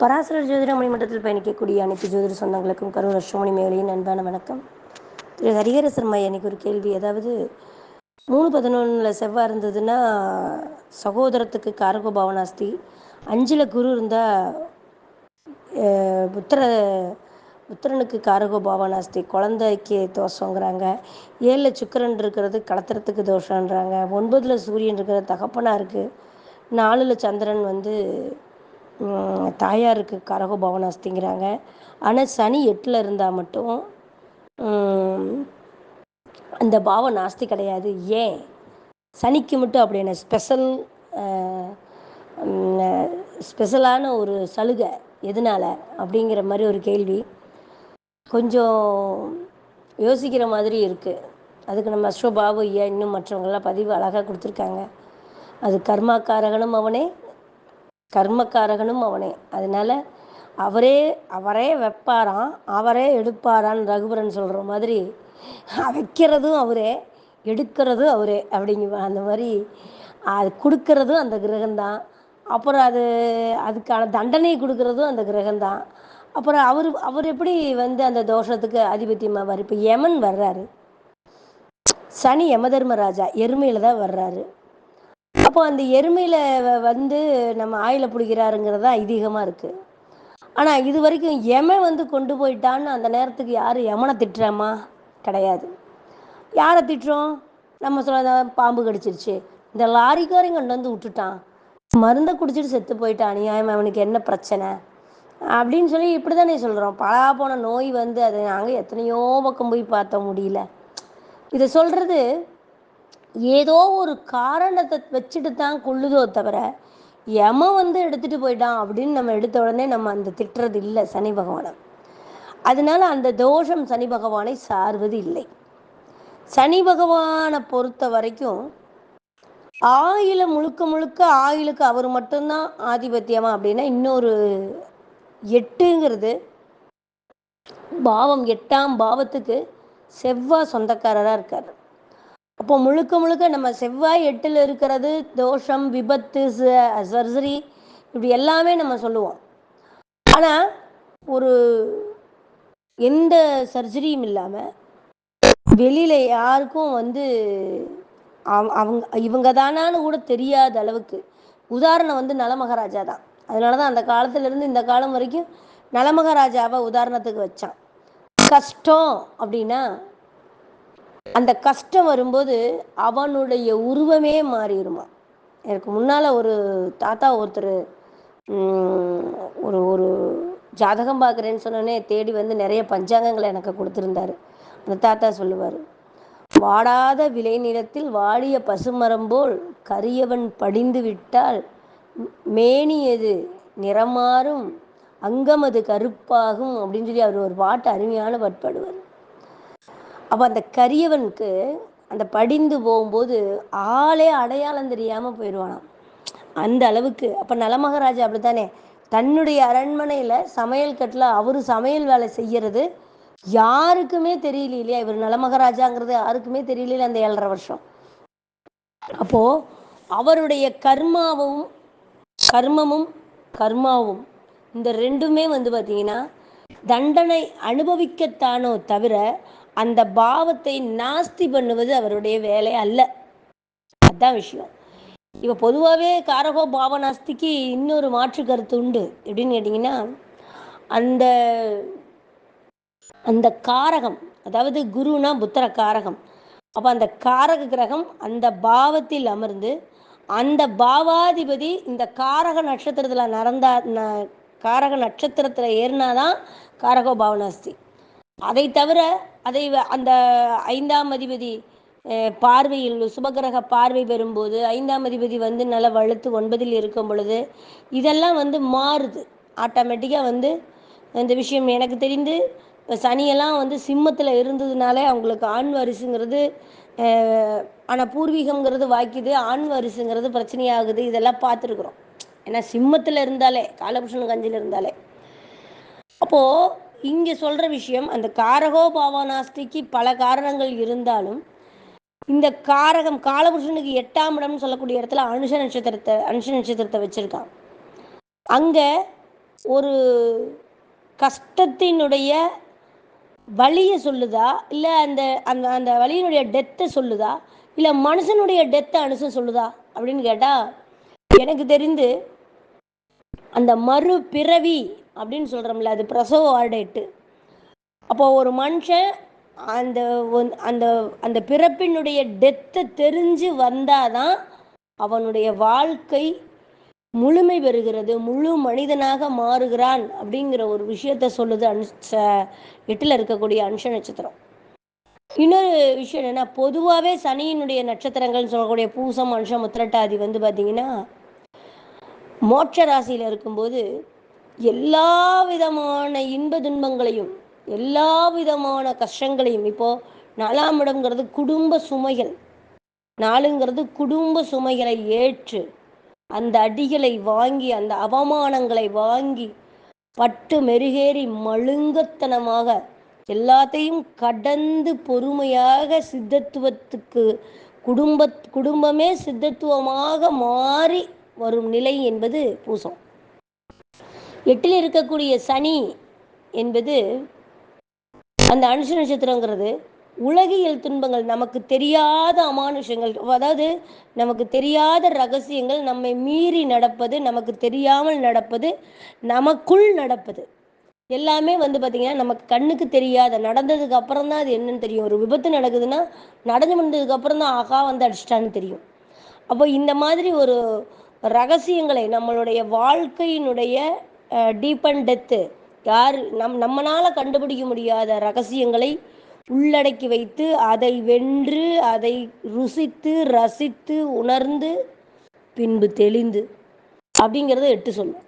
பராசரர் ஜோதிட மணிமன்றத்தில் பயணிக்கக்கூடிய அனைத்து ஜோதிட சொந்தங்களுக்கும் கரூர் அஷ்டமணி மேலையின் அன்பான வணக்கம். திரு ஹரிஹர சர்மா எனக்கு ஒரு கேள்வி. அதாவது மூணு பதினொன்றில் செவ்வாய் இருந்ததுன்னா சகோதரத்துக்கு காரகோ பாவனாஸ்தி அஞ்சில் குரு இருந்தால் புத்திர புத்திரனுக்கு காரகோ பாவனாஸ்தி குழந்தைக்கு தோஷங்கிறாங்க. ஏழில் சுக்கரன் இருக்கிறது கலத்திரத்துக்கு தோஷன்றாங்க ஒன்பதில் சூரியன் இருக்கிறது தகப்பனாக இருக்குது நாலில் சந்திரன் வந்து தாயாருக்கு கரக பவனாஸ்திங்கிறாங்க ஆனால் சனி எட்டில் இருந்தால் மட்டும் அந்த பாவம் நாஸ்தி கிடையாது. ஏன்? சனிக்கு மட்டும் அப்படி என்ன ஸ்பெஷல் ஸ்பெஷலான ஒரு சலுகை எதனால் அப்படிங்கிற மாதிரி ஒரு கேள்வி. கொஞ்சம் யோசிக்கிற மாதிரி இருக்குது அதுக்கு நம்ம அஸ்வபாபு ஐயா இன்னும் மற்றவங்களாம் பதிவு அழகாக கொடுத்துருக்காங்க. அது கர்மாக்காரகனும் அவனே கர்மக்காரகனும் அவனே. அதனால் அவரே அவரே வைப்பாராம் அவரே எடுப்பாரான்னு ரகுபரன் சொல்கிற மாதிரி வைக்கிறதும் அவரே எடுக்கிறதும் அவரே அப்படிங்க அந்த மாதிரி அது கொடுக்கறதும் அந்த கிரகம்தான். அப்புறம் அது அதுக்கான தண்டனை கொடுக்கறதும் அந்த கிரகம்தான். அப்புறம் அவர் அவர் எப்படி வந்து அந்த தோஷத்துக்கு அதிபத்தியமாக இப்போ யமன் வர்றாரு. சனி யமதர்மராஜா எருமையில் தான் வர்றாரு. அப்போ அந்த எருமையில் வந்து நம்ம ஆயில பிடிக்கிறாருங்கிறது தான் ஐதீகமாக இருக்குது ஆனால் இது வரைக்கும் எம வந்து கொண்டு போயிட்டான்னு அந்த நேரத்துக்கு யார் எமனை திட்டுறாமா? கிடையாது. யாரை திட்டுறோம்? நம்ம சொல்ல பாம்பு கடிச்சிருச்சு. இந்த லாரிக்காரையும் கொண்டு வந்து விட்டுட்டான். மருந்தை குடிச்சிட்டு செத்து போயிட்டான் அநியாயம்? அவனுக்கு என்ன பிரச்சனை? அப்படின்னு சொல்லி இப்படி தானே சொல்கிறோம் பழா போன நோய் வந்து அதை நாங்கள் எத்தனையோ பக்கம் போய் பார்த்த முடியல. இதை சொல்கிறது ஏதோ ஒரு காரணத்தை வச்சுட்டு தான் கொள்ளுதோ தவிர யம வந்து எடுத்துகிட்டு போயிட்டான் அப்படின்னு நம்ம எடுத்த உடனே நம்ம அந்த திட்டுறது இல்லை சனி பகவானை. அதனால அந்த தோஷம் சனி பகவானை சார்வது இல்லை. சனி பகவானை பொறுத்த வரைக்கும் ஆயில முழுக்க முழுக்க ஆயிலுக்கு அவர் மட்டும்தான் ஆதிபத்தியமா அப்படின்னா இன்னொரு எட்டுங்கிறது பாவம். எட்டாம் பாவத்துக்கு செவ்வாய் சொந்தக்காரராக இருக்கார். அப்போ முழுக்க முழுக்க நம்ம செவ்வாய் எட்டில் இருக்கிறது தோஷம் விபத்து சர்ஜரி இப்படி எல்லாமே நம்ம சொல்லுவோம். ஆனால் ஒரு எந்த சர்ஜரியும் இல்லாமல் வெளியில் யாருக்கும் வந்து அவங்க இவங்க தானான்னு கூட தெரியாத அளவுக்கு. உதாரணம் வந்து நலமகராஜா தான். அதனால தான் அந்த காலத்துலேருந்து இந்த காலம் வரைக்கும் நலமகாராஜாவை உதாரணத்துக்கு வச்சான். கஷ்டம் அப்படின்னா அந்த கஷ்டம் வரும்போது அவனுடைய உருவமே மாறிடுமா? எனக்கு முன்னால் ஒரு தாத்தா ஒருத்தர் ஒரு ஒரு ஜாதகம் பார்க்குறேன்னு சொன்னோன்னே தேடி வந்து நிறைய பஞ்சாங்கங்களை எனக்கு கொடுத்துருந்தாரு. அந்த தாத்தா சொல்லுவார் வாடாத விளை நிலத்தில் வாடிய பசுமரம் போல் கரியவன் படிந்து விட்டால் மேனியது நிறமாறும் அங்கமது கருப்பாகும் அப்படின்னு சொல்லி அவர் ஒரு பாட்டு அருமையான பாட்பாடுவார் அப்போ அந்த கரியவனுக்கு அந்த படிந்து போகும்போது ஆளே அடையாளம் தெரியாமல் போயிடுவானாம். அந்த அளவுக்கு அப்போ நலமகராஜா அப்படித்தானே? தன்னுடைய அரண்மனையில் சமையல் கட்டில் அவர் சமையல் வேலை செய்கிறது யாருக்குமே தெரியல இல்லையா? இவர் நலமகராஜாங்கிறது யாருக்குமே தெரியல அந்த ஏழரை வருஷம். அப்போது அவருடைய கர்மாவும் கர்மமும் கர்மாவும் இந்த ரெண்டுமே வந்து பார்த்தீங்கன்னா தண்டனை அனுபவிக்கத்தானோ தவிர அந்த பாவத்தை நாஸ்தி பண்ணுவது அவருடைய வேலை அல்ல. அதுதான் விஷயம். இப்போ பொதுவாகவே காரகோ பாவநாஸ்திக்கு இன்னொரு மாற்று கருத்து உண்டு. எப்படின்னு கேட்டிங்கன்னா அந்த அந்த காரகம் அதாவது குருனா புத்திர காரகம். அப்போ அந்த காரக கிரகம் அந்த பாவத்தில் அமர்ந்து அந்த பாவாதிபதி இந்த காரக நட்சத்திரத்தில் நடந்தா காரக நட்சத்திரத்தில் ஏறினாதான் காரகோ பாவனாஸ்தி அதை தவிர அதை அந்த ஐந்தாம் அதிபதி பார்வையில் சுபகிரக பார்வை பெறும்போது ஐந்தாம் அதிபதி வந்து நல்லா வலுத்து ஒன்பதில் இருக்கும் பொழுது இதெல்லாம் வந்து மாறுது. ஆட்டோமேட்டிக்காக வந்து இந்த விஷயம் எனக்கு தெரிந்து இப்போ சனியெல்லாம் வந்து சிம்மத்தில் இருந்ததுனாலே அவங்களுக்கு ஆண் வரிசுங்கிறது ஆனால் பூர்வீகங்கிறது வாய்க்குது ஆண் வரிசுங்கிறது பிரச்சனையாகுது இதெல்லாம் பார்த்துருக்குறோம். ஏன்னா சிம்மத்தில் இருந்தாலே காலபுருஷன் கஞ்சியில் இருந்தாலே. அப்போது இங்கே சொல்கிற விஷயம் அந்த காரகோ பாவநாஸ்திக்கு பல காரணங்கள் இருந்தாலும் இந்த காரகம் காலபுருஷனுக்கு எட்டாம் இடம்னு சொல்லக்கூடிய இடத்துல அனுஷ நட்சத்திரத்தை அனுஷ நட்சத்திரத்தை வச்சுருக்கான். அங்கே ஒரு கஷ்டத்தினுடைய வழியை சொல்லுதா? இல்லை அந்த அந்த அந்த வழியினுடைய டெத்தை சொல்லுதா? இல்லை மனுஷனுடைய டெத்தை அனுசம் சொல்லுதா? அப்படின்னு கேட்டால் எனக்கு தெரிந்து அந்த மறு பிறவி அப்படின்னு சொல்கிறோம்ல அது பிரசவ வார்டேட்டு அப்போ ஒரு மனுஷன் அந்த அந்த அந்த பிறப்பினுடைய டெத்தை தெரிஞ்சு வந்தாதான் அவனுடைய வாழ்க்கை முழுமை பெறுகிறது முழு மனிதனாக மாறுகிறான் அப்படிங்கிற ஒரு விஷயத்த சொல்லுது அன்ச எட்டில் இருக்கக்கூடிய அன்ஷ நட்சத்திரம். இன்னொரு விஷயம் என்னென்னா பொதுவாகவே சனியினுடைய நட்சத்திரங்கள்னு சொல்லக்கூடிய பூசம் அன்ஷம் முத்திரட்டாதி வந்து பார்த்திங்கன்னா மோட்ச ராசியில் இருக்கும்போது எல்லா விதமான இன்ப துன்பங்களையும் எல்லா விதமான கஷ்டங்களையும் இப்போது நாலாம் இடம்ங்கிறது குடும்ப சுமைகள். நாளுங்கிறது குடும்ப சுமைகளை ஏற்று அந்த அடிகளை வாங்கி அந்த அவமானங்களை வாங்கி பட்டு மெருகேறி மழுங்கத்தனமாக எல்லாத்தையும் கடந்து பொறுமையாக சித்தத்துவத்துக்கு குடும்ப குடும்பமே சித்தத்துவமாக மாறி வரும் நிலை என்பது பூசம். எட்டில் இருக்கக்கூடிய சனி என்பது அந்த அனுஷ நட்சத்திரங்கிறது. உலகியல் துன்பங்கள் நமக்கு தெரியாத அமானுஷங்கள் அதாவது நமக்கு தெரியாத ரகசியங்கள் நம்மை மீறி நடப்பது நமக்கு தெரியாமல் நடப்பது நமக்குள் நடப்பது. எல்லாமே வந்து பார்த்திங்கன்னா நமக்கு கண்ணுக்கு தெரியாத நடந்ததுக்கு அப்புறம் தான் அது என்னன்னு தெரியும். ஒரு விபத்து நடக்குதுன்னா நடந்து முடிந்ததுக்கு அப்புறம் தான் ஆகா வந்து அடிச்சிட்டான்னு தெரியும். அப்போ இந்த மாதிரி ஒரு ரகசியங்களை நம்மளுடைய வாழ்க்கையினுடைய டீப் அண்ட் டெத்து யார் நம் நம்மளால் கண்டுபிடிக்க முடியாத ரகசியங்களை உள்ளடக்கி வைத்து அதை வென்று அதை ருசித்து ரசித்து உணர்ந்து பின்பு தெளிந்து. அப்படிங்கிறது எட்டு சொல்லும்.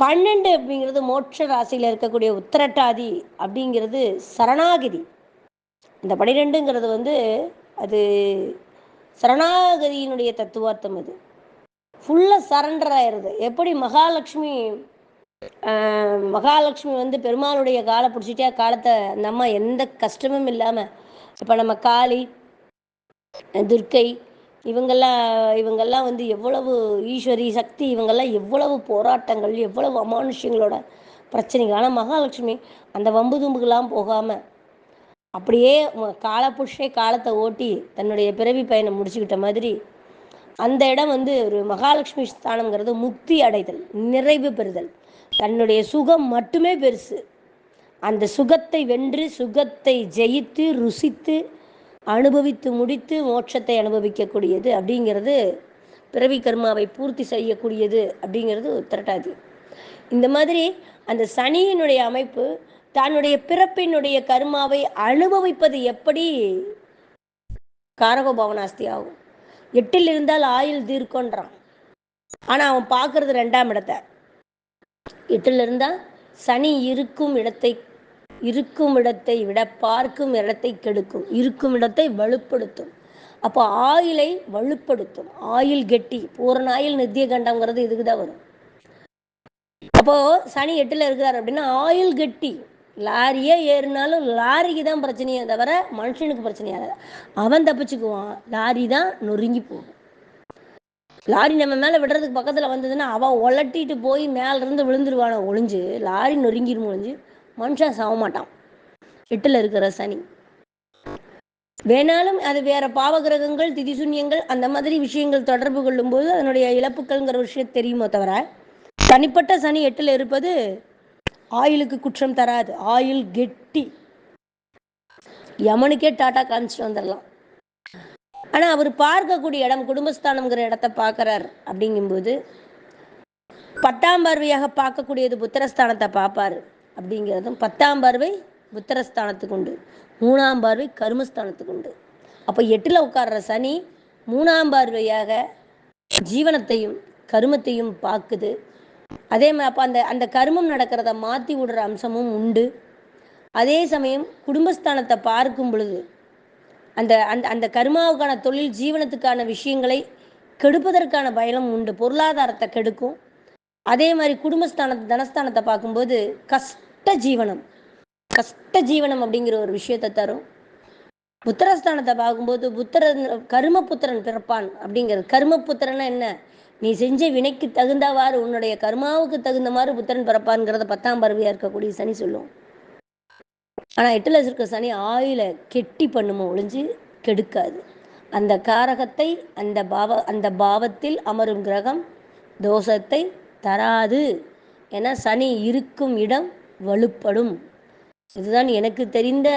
பன்னெண்டு அப்படிங்கிறது மோட்ச ராசியில் இருக்கக்கூடிய உத்தரட்டாதி அப்படிங்கிறது சரணாகிதி. இந்த பனிரெண்டுங்கிறது வந்து அது சரணாகதியினுடைய தத்துவார்த்தம் அது. ஃபுல்லாக சரண்டர் ஆயிடுது எப்படி மகாலட்சுமி மகாலட்சுமி வந்து பெருமாளுடைய காலை பிடிச்சிட்டே காலத்தை அந்த அம்மா எந்த கஷ்டமும் இல்லாமல் இப்போ நம்ம காளி துர்க்கை இவங்கெல்லாம் இவங்கெல்லாம் வந்து எவ்வளவு ஈஸ்வரி சக்தி இவங்கெல்லாம் எவ்வளவு போராட்டங்கள் எவ்வளவு அமானுஷ்யங்களோட பிரச்சனைகள். ஆனால் மகாலட்சுமி அந்த வம்பு தும்புக்கெல்லாம் போகாமல் அப்படியே காலை புஷே காலத்தை ஓட்டி தன்னுடைய பிறவி பயணம் முடிச்சுக்கிட்ட மாதிரி அந்த இடம் வந்து ஒரு மகாலட்சுமி ஸ்தானங்கிறது முக்தி அடைதல் நிறைவு பெறுதல். தன்னுடைய சுகம் மட்டுமே பெருசு. அந்த சுகத்தை வென்று சுகத்தை ஜெயித்து ருசித்து அனுபவித்து முடித்து மோட்சத்தை அனுபவிக்கக்கூடியது அப்படிங்கிறது பிறவி கர்மாவை பூர்த்தி செய்யக்கூடியது அப்படிங்கிறது திரட்டாது. இந்த மாதிரி அந்த சனியினுடைய அமைப்பு தன்னுடைய பிறப்பினுடைய கர்மாவை அனுபவிப்பது எப்படி? காரகோபவனாஸ்தி ஆகும். எட்டில் இருந்தால் ஆயுள் தீர்க்கன்றான். ஆனால் அவன் பார்க்கறது ரெண்டாம் இடத்தை. எட்டில் இருந்தால் சனி இருக்கும் இடத்தை இருக்கும் இடத்தை விட பார்க்கும் இடத்தை கெடுக்கும் இருக்கும் இடத்தை வலுப்படுத்தும். அப்போ ஆயிலை வலுப்படுத்தும். ஆயில் கெட்டி பூரண ஆயில் நித்திய கண்டங்கிறது இதுக்கு தான் வரும். அப்போது சனி எட்டில் இருக்கிறார் அப்படின்னா ஆயில் கெட்டி. லாரியே ஏறினாலும் லாரிக்கு தான் பிரச்சனையே தவிர மனுஷனுக்கு பிரச்சனையாக அவன் தப்பிச்சுக்குவான். லாரி தான் நொறுங்கி போகும். லாரி நம்ம மேலே விடுறதுக்கு பக்கத்தில் வந்ததுன்னா அவன் உலட்டிட்டு போய் மேலேருந்து விழுந்துருவான ஒளிஞ்சு லாரி நொறுங்கிடும் ஒழிஞ்சு மனுஷன் சாக மாட்டான் எட்டில் இருக்கிற சனி. வேணாலும் அது வேற பாவகிரகங்கள் திதிசூன்யங்கள் அந்த மாதிரி விஷயங்கள் தொடர்பு கொள்ளும்போது அதனுடைய இழப்புகள்ங்கிற விஷயம் தெரியுமோ தவிர தனிப்பட்ட சனி எட்டில் இருப்பது ஆயிலுக்கு குற்றம் தராது. ஆயில் கெட்டி. யமனுக்கே டாட்டா காமிச்சிட்டு வந்துடலாம். ஆனால் அவர் பார்க்கக்கூடிய இடம் குடும்பஸ்தானம்ங்கிற இடத்த பார்க்குறார். அப்படிங்கும்போது பத்தாம் பார்வையாக பார்க்கக்கூடியது புத்திரஸ்தானத்தை பார்ப்பார். அப்படிங்கிறதும் பத்தாம் பார்வை புத்திரஸ்தானத்துக்கு உண்டு. மூணாம் பார்வை கருமஸ்தானத்துக்கு உண்டு. அப்போ எட்டில் உட்கார்ற சனி மூணாம் பார்வையாக ஜீவனத்தையும் கருமத்தையும் பார்க்குது. அதே மாதிரி அப்போ அந்த அந்த கருமம் நடக்கிறத மாற்றி விடுற அம்சமும் உண்டு. அதே சமயம் குடும்பஸ்தானத்தை பார்க்கும் பொழுது அந்த அந்த அந்த கருமாவுக்கான தொழில் ஜீவனத்துக்கான விஷயங்களை கெடுப்பதற்கான பயணம் உண்டு. பொருளாதாரத்தை கெடுக்கும். அதே மாதிரி குடும்பஸ்தானத்தை தனஸ்தானத்தை பார்க்கும்போது கஷ்ட ஜீவனம். கஷ்ட ஜீவனம் அப்படிங்கிற ஒரு விஷயத்தை தரும். புத்திரஸ்தானத்தை பார்க்கும்போது புத்திரன் கருமபுத்திரன் பிறப்பான் அப்படிங்கிறது. கருமபுத்திரன்னா என்ன? நீ செஞ்ச வினைக்கு தகுந்தவாறு உன்னுடைய கர்மாவுக்கு தகுந்த மாதிரி புத்திரன் பிறப்பான்ங்கிறத பத்தாம் பறவையாக இருக்கக்கூடிய சனி சொல்லும். ஆனால் எட்டில் இருக்க சனி ஆயில கெட்டி பண்ணுமோ ஒழிஞ்சு கெடுக்காது. அந்த காரகத்தை அந்த பாவ அந்த பாவத்தில் அமரும் கிரகம் தோஷத்தை தராது. என சனி இருக்கும் இடம் வலுப்படும். இதுதான் எனக்கு தெரிந்த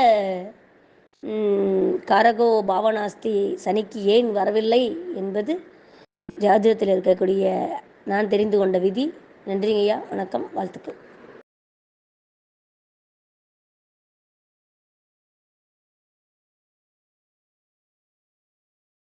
காரகோ பாவனாஸ்தி சனிக்கு ஏன் வரவில்லை என்பது ஜாதகத்தில் இருக்கக்கூடிய நான் தெரிந்து கொண்ட விதி. நன்றிங்கய்யா. வணக்கம். வாழ்த்துக்கள்.